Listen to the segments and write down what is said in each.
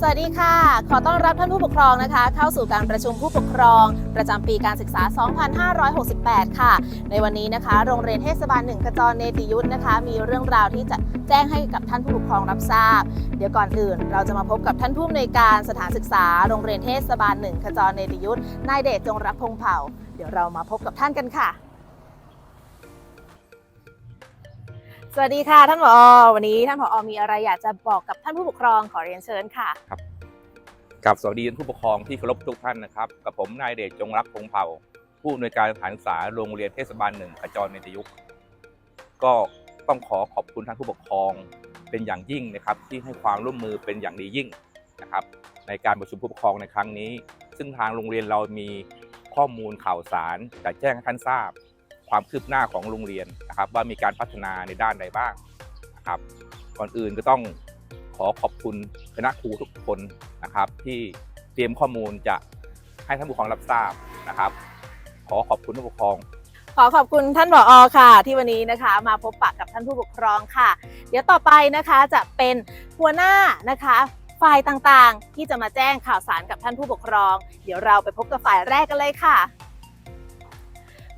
สวัสดีค่ะ ขอต้อนรับท่านผู้ปกครองนะคะ เข้าสู่การประชุมผู้ปกครอง ประจำปีการศึกษา 2568 ค่ะ ในวันนี้นะคะ โรงเรียนเทศบาลหนึ่งกระจรเนติยุทธนะคะ มีเรื่องราวที่จะแจ้งให้กับท่านผู้ปกครองรับทราบ เดี๋ยวก่อนอื่น เราจะมาพบกับท่านผู้อำนวยการสถานศึกษา โรงเรียนเทศบาลหนึ่งกระจรเนติยุทธนายเดชจงรักพงเผ่า เดี๋ยวเรามาพบกับท่านกันค่ะ สวัสดีค่ะท่านผอวันนี้ท่านผอมีอะไรอยากจะบอกกับท่านผู้ปกครองขอเรียนเชิญค่ะครับกับสวัสดีท่านผู้ปกครองที่เคารพทุกท่านนะครับกับผมนายเดชจงรักพงเผ่า ผู้อำนวยการสถานศึกษาโรงเรียนเทศบาลหนึ่งขจรเนตยุคก็ต้องขอขอบคุณท่านผู้ปกครองเป็นอย่างยิ่งนะครับที่ให้ความร่วมมือเป็นอย่างดียิ่งนะครับ ในการประชุมผู้ปกครองในครั้งนี้ ซึ่งทางโรงเรียนเรามีข้อมูลข่าวสารจะแจ้งให้ท่านทราบ ความคืบหน้าของโรงเรียนนะครับว่ามีการพัฒนาในด้านใดบ้างนะครับ ก่อนอื่นก็ต้องขอขอบคุณคณะครูทุกคนนะครับ ที่เตรียมข้อมูลจะให้ท่านผู้ปกครองรับทราบนะครับ ขอขอบคุณผู้ปกครองขอขอบคุณท่านผอค่ะ ที่วันนี้นะคะ มาพบปะกับท่านผู้ปกครองค่ะ เดี๋ยวต่อไปนะคะจะเป็นหัวหน้านะคะฝ่ายต่างๆ ที่จะมาแจ้งข่าวสารกับท่านผู้ปกครอง เดี๋ยวเราไปพบกับฝ่ายแรกกันเลยค่ะ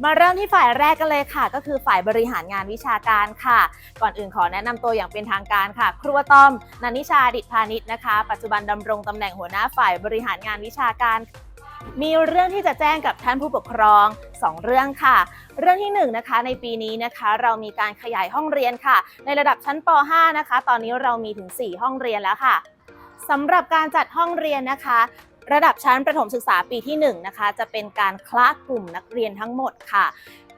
มาเริ่มที่ฝ่ายแรกกันเลยค่ะ ก็คือฝ่ายบริหารงานวิชาการค่ะ ก่อนอื่นขอแนะนำตัวอย่างเป็นทางการค่ะ ครัวต้อมนันนิชาดิษพาณิชย์นะคะ ปัจจุบันดำรงตำแหน่งหัวหน้าฝ่ายบริหารงานวิชาการมีเรื่องที่จะแจ้งกับท่านผู้ปกครอง 2 เรื่องค่ะ เรื่องที่1นงนะคะในปีนี้นะคะเรามีการขยายห้องเรียนค่ะ ในระดับชั้นป .5 นะคะ ตอนนี้เรามีถึง 4 ห้องเรียนแล้วค่ะสำหรับการจัดห้องเรียนนะคะ ระดับชั้นประถมศึกษาปีที่1นะคะจะเป็นการคละกลุ่มนักเรียนทั้งหมดค่ะ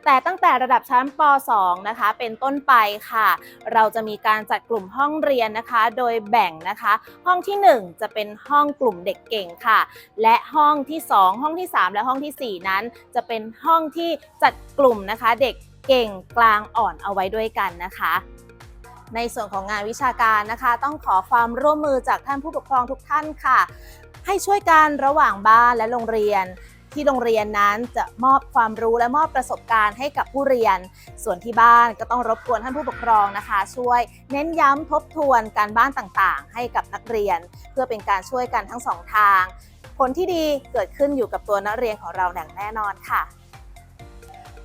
แต่ตั้งแต่ระดับชั้นป .2 นะคะ เป็นต้นไปค่ะ เราจะมีการจัดกลุ่มห้องเรียนนะคะ โดยแบ่งนะคะ ห้องที่ 1 จะเป็นห้องกลุ่มเด็กเก่งค่ะ และห้องที่ 2 ห้องที่ 3 และห้องทีสี่4 นั้น จะเป็นห้องที่จัดกลุ่มนะคะ เด็กเก่งกลางอ่อนเอาไว้ด้วยกันนะคะในส่วนของงานวิชาการนะคะ ต้องขอความร่วมมือจากท่านผู้ปกครองทุกท่านค่ะ ให้ช่วยกันระหว่างบ้านและโรงเรียน ที่โรงเรียนนั้นจะมอบความรู้และมอบประสบการณ์ให้กับผู้เรียน ส่วนที่บ้านก็ต้องรบกวนท่านผู้ปกครองนะคะ ช่วยเน้นย้ำทบทวนการบ้านต่างๆ ให้กับนักเรียน เพื่อเป็นการช่วยกันทั้งสองทาง ผลที่ดีเกิดขึ้นอยู่กับตัวนักเรียนของเราอย่างแน่นอนค่ะ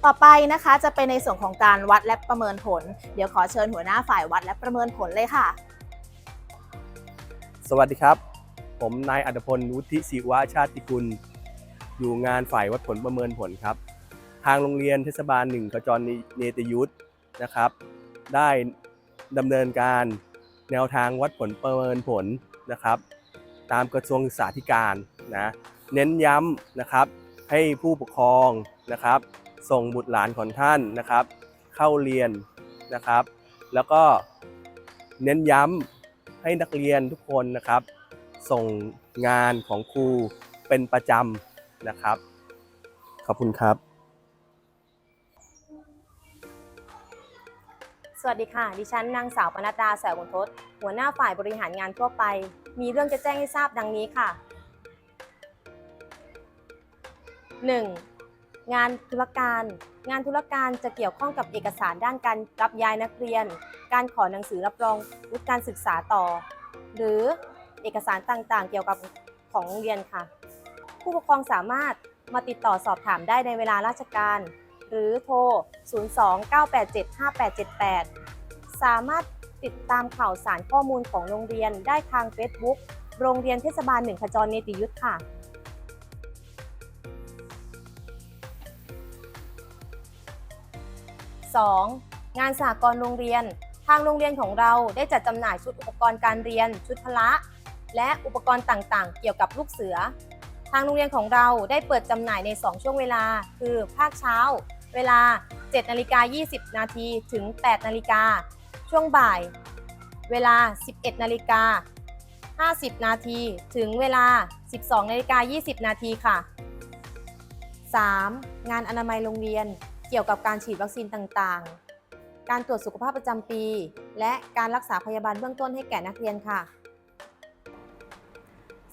ต่อไปนะคะจะเป็นในส่วนของการวัดและประเมินผล เดี๋ยวขอเชิญหัวหน้าฝ่ายวัดและประเมินผลเลยค่ะ สวัสดีครับ ผมนายอัตพลวุฒิศิวะชาติกุล อยู่งานฝ่ายวัดผลประเมินผลครับ ทางโรงเรียนเทศบาลหนึ่งกจรเนตยุทธนะครับ ได้ดำเนินการแนวทางวัดผลประเมินผลนะครับ ตามกระทรวงศึกษาธิการนะเน้นย้ำนะครับให้ผู้ปกครองนะครับ ส่งบุตรหลานของท่านนะครับ เข้าเรียนนะครับ แล้วก็เน้นย้ำให้นักเรียนทุกคนนะครับ ส่งงานของครูเป็นประจำนะครับ ขอบคุณครับ สวัสดีค่ะ ดิฉันนางสาวปนัดดาแสวมนทศหัวหน้าฝ่ายบริหารงานทั่วไป มีเรื่องจะแจ้งให้ทราบดังนี้ค่ะ 1. งานธุรการ งานธุรการจะเกี่ยวข้องกับเอกสารด้านการรับย้ายนักเรียน การขอหนังสือรับรองวุฒิการศึกษาต่อ หรือ เอกสารต่างๆ เกี่ยวกับของโรงเรียนค่ะ ผู้ปกครองสามารถมาติดต่อสอบถามได้ในเวลาราชการ หรือโทร 02-987-5878 สามารถติดตามข่าวสารข้อมูลของโรงเรียนได้ทาง Facebook โรงเรียนเทศบาลหนึ่งขจรเนติยุทธค่ะ 2. งานสหกรณโรงเรียน ทางโรงเรียนของเราได้จัดจำหน่ายชุดอุปกรณ์การเรียน ชุดพละ และอุปกรณ์ต่างๆ เกี่ยวกับลูกเสือ ทางโรงเรียนของเราได้เปิดจำหน่ายใน 2 ช่วงเวลา คือภาคเช้า เวลา 7นาฬิกา20 นาทีถึง 8นาฬิกา ช่วงบ่าย เวลา 11นาฬิกา50 นาทีถึงเวลา 12นาฬิกา20 นาทีค่ะ 3. งานอนามัยโรงเรียนเกี่ยวกับการฉีดวัคซีนต่างๆ การตรวจสุขภาพประจำปี และการรักษาพยาบาลเบื้องต้นให้แก่นักเรียนค่ะ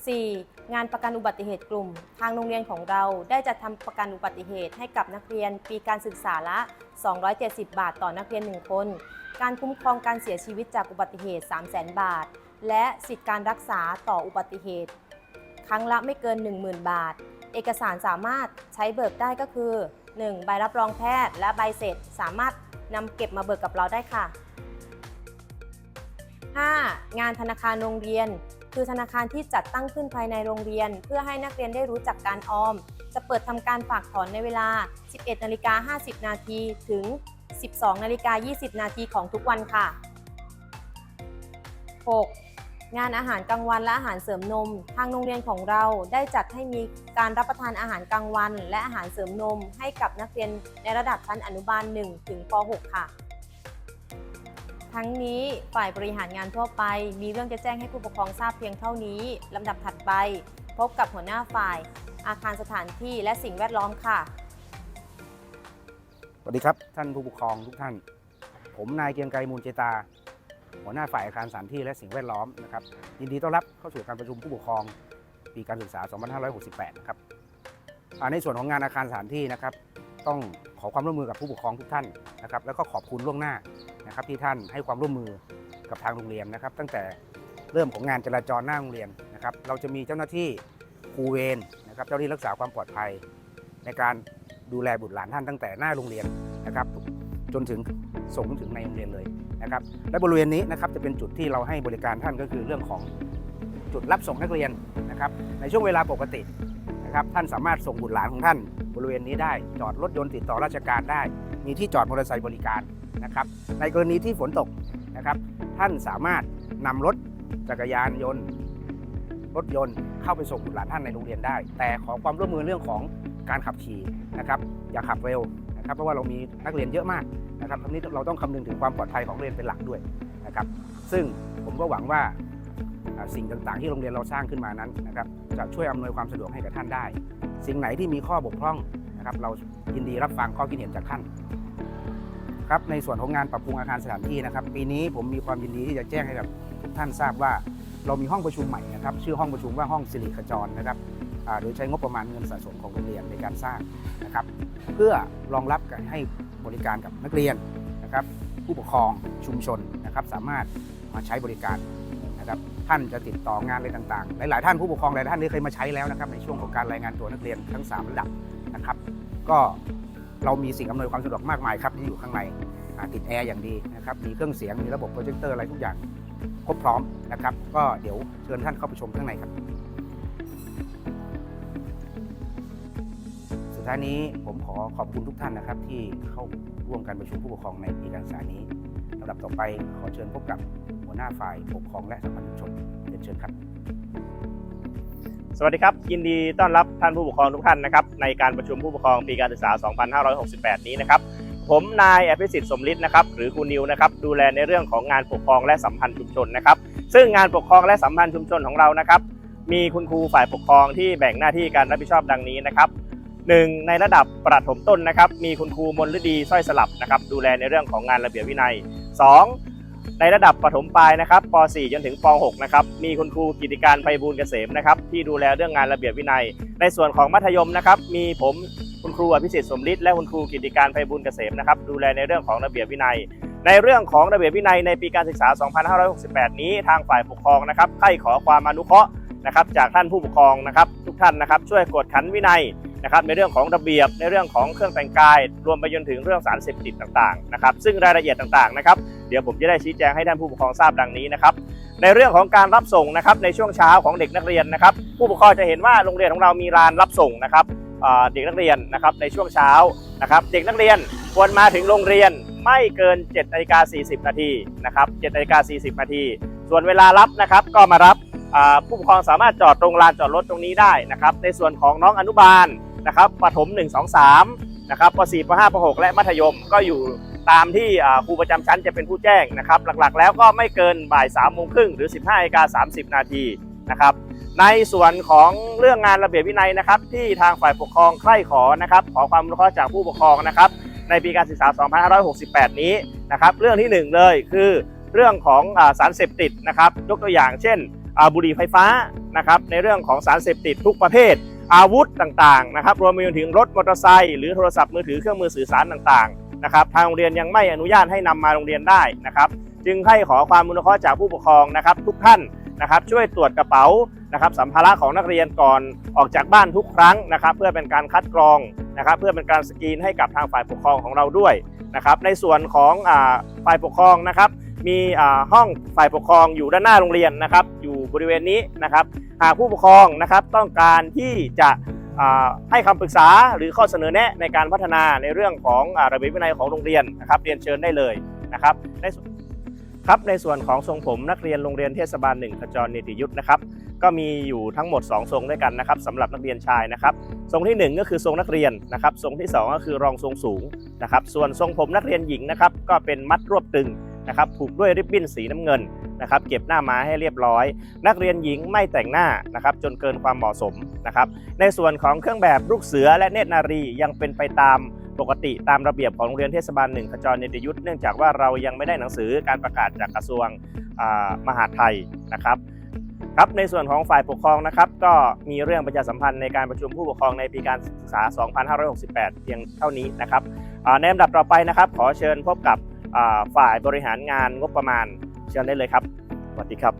4. งานประกันอุบัติเหตุกลุ่ม ทางโรงเรียนของเราได้จัดทำประกันอุบัติเหตุให้กับนักเรียนปีการศึกษาละ 270 บาทต่อนักเรียน 1 คน การคุ้มครองการเสียชีวิตจากอุบัติเหตุ 300,000 บาท และสิทธิการรักษาต่ออุบัติเหตุ ครั้งละไม่เกิน 10,000 บาท เอกสารสามารถใช้เบิกได้ก็คือ 1. ใบรับรองแพทย์ และใบเสร็จสามารถนำเก็บมาเบิกกับเราได้ค่ะ 5. งานธนาคารโรงเรียน คือธนาคารที่จัดตั้งขึ้นภายในโรงเรียน เพื่อให้นักเรียนได้รู้จักการออม จะเปิดทำการฝากถอนในเวลา 11นาฬิกา50 นาทีถึง 12นาฬิกา20 นาทีของทุกวันค่ะ 6. งานอาหารกลางวันและอาหารเสริมนม ทางโรงเรียนของเราได้จัดให้มีการรับประทานอาหารกลางวัน และอาหารเสริมนม ให้กับนักเรียนในระดับชั้นอนุบาล1ถึงป .6 ค่ะ ทั้งนี้ฝ่ายบริหารงานทั่วไป มีเรื่องจะแจ้งให้ผู้ปกครองทราบเพียงเท่านี้ลำดับถัดไป พบกับหัวหน้าฝ่าย อาคารสถานที่และสิ่งแวดล้อมค่ะ สวัสดีครับ ท่านผู้ปกครองทุกท่าน ผมนายเกียงไกรมูลเจตา หัวหน้าฝ่ายอาคารสถานที่และสิ่งแวดล้อมนะครับยินดีต้อนรับเข้าสู่การประชุมผู้ปกครองปีการศึกษา 2568 นะครับในส่วนของงานอาคารสถานที่นะครับ ต้องขอความร่วมมือกับผู้ปกครองทุกท่านนะครับแล้วก็ขอบคุณล่วงหน้า นะครับที่ท่านให้ความร่วมมือกับทางโรงเรียนนะครับ ตั้งแต่เริ่มของงานจราจรหน้าโรงเรียนนะครับเราจะมีเจ้าหน้าที่ครูเวรนะครับเจ้าหน้าที่รักษาความปลอดภัย ในการดูแลบุตรหลานท่านตั้งแต่หน้าโรงเรียนนะครับ จนถึงส่งถึงในโรงเรียนเลยนะครับและบริเวณนี้นะครับจะเป็นจุดที่เราให้บริการท่านก็คือเรื่องของจุดรับส่งนักเรียนนะครับ ในช่วงเวลาปกตินะครับท่านสามารถส่งบุตรหลานของท่าน บริเวณนี้ได้จอดรถยนต์ติดต่อราชการได้ มีที่จอดมอเตอร์ไซค์บริการ นะครับ ในกรณีที่ฝนตกนะครับ ท่านสามารถนำรถจักรยานยนต์ รถยนต์เข้าไปส่งบุตรหลานท่านในโรงเรียนได้ แต่ขอความร่วมมือเรื่องของการขับขี่นะครับ อย่าขับเร็วนะครับ เพราะว่าเรามีนักเรียนเยอะมากนะครับทั้งนี้เราต้องคำนึงถึงความปลอดภัยของเรียนเป็นหลักด้วยนะครับ ซึ่งผมก็หวังว่าอ่าสิ่งต่างๆ ที่โรงเรียนเราสร้างขึ้นมานั้นนะครับ จะช่วยอำนวยความสะดวกให้กับท่านได้ สิ่งไหนที่มีข้อบกพร่องนะครับ เรายินดีรับฟังข้อคิดเห็นจากท่าน ครับในส่วนของงานปรับปรุงอาคารสถานที่นะครับปีนี้ผมมีความยินดีที่จะแจ้งให้กับทุกท่านทราบว่า เรามีห้องประชุมใหม่นะครับชื่อห้องประชุมว่าห้องสิริขจรนะครับโดยใช้งบประมาณเงินสะสมของโรงเรียนในการสร้างนะครับเพื่อรองรับการให้บริการกับนักเรียนนะครับผู้ปกครองชุมชนนะครับสามารถมาใช้บริการนะครับท่านจะติดต่องานอะไรต่างๆ หลายๆท่านผู้ปกครองหลายท่านได้เคยมาใช้แล้วนะครับในช่วงของการรายงานตัวนักเรียนทั้ง 3 ระดับนะครับ ก็ เรามีสิ่งอำนวยความสะดวกมากมายครับที่อยู่ข้างในติดแอร์อย่างดีนะครับมีเครื่องเสียงมีระบบโปรเจคเตอร์อะไรทุกอย่างครบพร้อมนะครับ ก็เดี๋ยวเชิญท่านเข้าไปชมข้างในครับ สุดท้ายนี้ผมขอขอบคุณทุกท่านนะครับ ที่เข้าร่วมการประชุมผู้ปกครองในปีการศึกษานี้ลำดับต่อไปขอเชิญพบกับหัวหน้าฝ่ายปกครองและสัมพันธ์ชุมชนเรียนเชิญครับ สวัสดีครับ ยินดีต้อนรับท่านผู้ปกครองทุกท่านนะครับในการประชุมผู้ปกครองปีการศึกษา 2568 นี้นะครับผมนายอภิสิทธิ์สมฤทธิ์นะครับหรือครูนิวนะครับดูแลในเรื่องของงานปกครองและสัมพันธ์ชุมชนนะครับซึ่งงานปกครองและสัมพันธ์ชุมชนของเรานะครับมีคุณครูฝ่ายปกครองที่แบ่งหน้าที่การรับผิดชอบดังนี้นะครับหนึ่งในระดับประถมต้นนะครับมีคุณครูมนฤดีสร้อยสลับนะครับดูแลในเรื่องของงานระเบียบวินัย 2. ในระดับประถมปลายนะครับป .4 จนถึงป .6 นะครับ มีคุณครูกิติการไพบูลเกษมนะครับที่ดูแลเรื่องงานระเบียบวินัย ในส่วนของมัธยมนะครับ มีผมคุณครูอภิสิทธิ์สมฤทธิ์และคุณครูกิติการไพบูลเกษมนะครับ ดูแลในเรื่องของระเบียบวินัย ในเรื่องของระเบียบวินัยในปีการศึกษา 2568 นี้ทางฝ่ายปกครองนะครับใครขอความอนุเคราะห์นะครับจากท่านผู้ปกครองนะครับ ทุกท่านนะครับ ช่วยกวดขันวินัยนะครับในเรื่องของระเบียบในเรื่องของเครื่องแต่งกาย รวมไปจนถึงเรื่องสารเสพติดต่างๆนะครับ ซึ่งรายละเอียดต่างๆนะครับ เดี๋ยวผมจะได้ชี้แจงให้ท่านผู้ปกครองทราบดังนี้นะครับในเรื่องของการรับส่งนะครับในช่วงเช้าของเด็กนักเรียนนะครับ ผู้ปกครองจะเห็นว่าโรงเรียนของเรามีลานรับส่งนะครับเด็กนักเรียนนะครับในช่วงเช้านะครับเด็กนักเรียนควรมาถึงโรงเรียนไม่เกิน7นาฬิกา40 นาทีนะครับ7นาฬิกา40 นาทีส่วนเวลารับนะครับก็มารับผู้ปกครองสามารถจอดตรงลานจอดรถตรงนี้ได้นะครับในส่วนของน้องอนุบาลนะครับประถม 1 2 3นะครับป .4 ป .5 ป .6 และมัธยมก็อยู่ ตามที่ครูประจำชั้นจะเป็นผู้แจ้งนะครับ หลักๆ แล้วก็ไม่เกินบ่าย3ามโมงครึ่งหรือ 15นาฬิกา30นาทีนะครับในส่วนของเรื่องงานระเบียบวินัยนะครับ ที่ทางฝ่ายปกครองใคร่ขอนะครับ ขอความอนุเคราะห์จากผู้ปกครองนะครับ ในปีการศึกษา 2568 นี้นะครับเรื่องที่หนึ่งเลยคือเรื่องของอสารเสพติดนะครับ ยกตัวอย่างเช่นบุหรี่ไฟฟ้านะครับในเรื่องของสารเสพติดทุกประเภท อาวุธต่างๆนะครับรวมไปจนถึงรถมอเตอร์ไซค์หรือโทรศัพท์มือถือเครื่องมือสื่อสารต่างๆ นะครับทางโรงเรียนยังไม่อนุญาตให้นำมาโรงเรียนได้นะครับ จึงให้ขอความอนุเคราะห์จากผู้ปกครองนะครับ ทุกท่านนะครับ ช่วยตรวจกระเป๋านะครับสัมภาระของนักเรียนก่อนออกจากบ้านทุกครั้งนะครับ เพื่อเป็นการคัดกรองนะครับ เพื่อเป็นการสกรีนให้กับทางฝ่ายปกครองของเราด้วยนะครับ ในส่วนของฝ่ายปกครองนะครับ มีห้องฝ่ายปกครองอยู่ด้านหน้าโรงเรียนนะครับ อยู่บริเวณนี้นะครับ หากผู้ปกครองนะครับต้องการที่จะ ให้คำปรึกษาหรือข้อเสนอแนะในการพัฒนาในเรื่องของอาระเบียบวินัยของโรงเรียนนะครับเรียนเชิญได้เลยนะครับในส่วนครับในส่วนของทรงผมนักเรียนโรงเรียนเทศบาลหนึ่งขจรเนติยุทธนะครับก็มีอยู่ทั้งหมด 2 ทรงด้วยกันนะครับสำหรับนักเรียนชายนะครับทรงทีหนึ่1 ก็คือทรงนักเรียนนะครับทรงที่ 2 ก็คือรองทรงสูงนะครับส่วนทรงผมนักเรียนหญิงนะครับก็เป็นมัดรวบตึง นะครับผูกด้วยริบบิ้นสีน้ำเงินนะครับเก็บหน้าม้าให้เรียบร้อย นักเรียนหญิงไม่แต่งหน้านะครับจนเกินความเหมาะสมนะครับในส่วนของเครื่องแบบลูกเสือและเนตรนารียังเป็นไปตามปกติตามระเบียบของโรงเรียนเทศบาลหนึ่งขจรเนตรยุทธเนื่องจากว่าเรายังไม่ได้หนังสือการประกาศจากกระทรวงมหาดไทยนะครับครับในส่วนของฝ่ายปกครองนะครับ ก็มีเรื่องประชาสัมพันธ์ในการประชุมผู้ปกครองในปีการศึกษา 2568 เพียงเท่านี้นะครับในลำดับต่อไปนะครับ ขอเชิญพบกับ ฝ่ายบริหารงานงบประมาณเชิญได้เลยครับสวัสดีครับ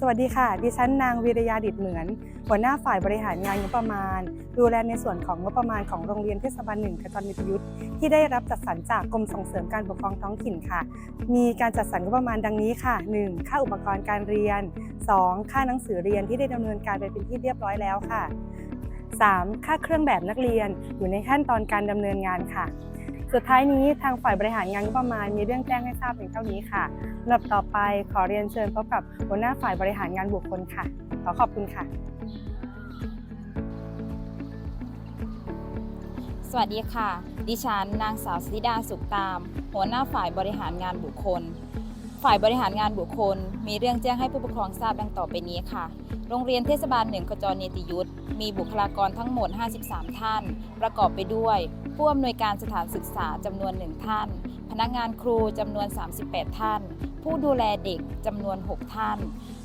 สวัสดีค่ะ ดิฉันนางวีรยาดิตเหมือน หัวหน้าฝ่ายบริหารงานงบประมาณ ดูแลในส่วนของงบประมาณของโรงเรียนเทศบาลหนึ่งขจรมิตรยุทธที่ได้รับจัดสรรจากกรมส่งเสริมการปกครองท้องถิ่นค่ะ มีการจัดสรรงบประมาณดังนี้ค่ะ 1. ค่าอุปกรณ์การเรียน 2. ค่าหนังสือเรียนที่ได้ดำเนินการไปเป็นที่เรียบร้อยแล้วค่ะ 3. ค่าเครื่องแบบนักเรียนอยู่ในขั้นตอนการดำเนินงานค่ะ สุดท้ายนี้ทางฝ่ายบริหารงานงบประมาณมีเรื่องแจ้งให้ทราบเพียงเท่านี้ค่ะลำดับต่อไปขอเรียนเชิญพบกับหัวหน้าฝ่ายบริหารงานบุคคลค่ะ ขอขอบคุณค่ะ สวัสดีค่ะ ดิฉันนางสาวสิดาสุขตาม หัวหน้าฝ่ายบริหารงานบุคคล ฝ่ายบริหารงานบุคคล มีเรื่องแจ้งให้ผู้ปกครองทราบดังต่อไปนี้ค่ะ โรงเรียนเทศบาลหนึ่งขจรเนติยุทธมีบุคลากรทั้งหมด 53 ท่าน ประกอบไปด้วย ผู้อำนวยการสถานศึกษาจำนวน 1 ท่าน พนักงานครูจำนวน 38 ท่าน ผู้ดูแลเด็กจำนวน 6 ท่าน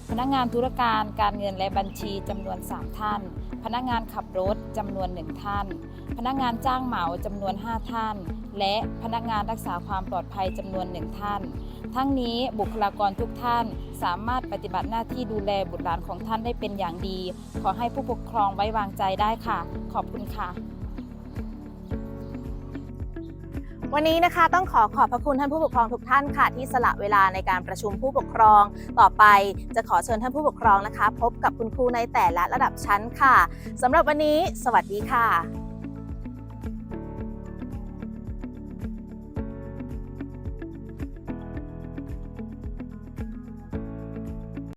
พนักงานธุรการการเงินและบัญชีจำนวน 3 ท่าน พนักงานขับรถจำนวน 1 ท่าน พนักงานจ้างเหมาจำนวน 5 ท่าน และพนักงานรักษาความปลอดภัยจำนวน 1 ท่าน ทั้งนี้บุคลากรทุกท่านสามารถปฏิบัติหน้าที่ดูแลบุตรหลานของท่านได้เป็นอย่างดี ขอให้ผู้ปกครองไว้วางใจได้ค่ะ ขอบคุณค่ะ วันนี้นะคะต้องขอขอบพระคุณท่านผู้ปกครองทุกท่านค่ะ ที่สละเวลาในการประชุมผู้ปกครอง ต่อไปจะขอเชิญท่านผู้ปกครองนะคะ พบกับคุณครูในแต่ละระดับชั้นค่ะสำหรับวันนี้ สวัสดีค่ะ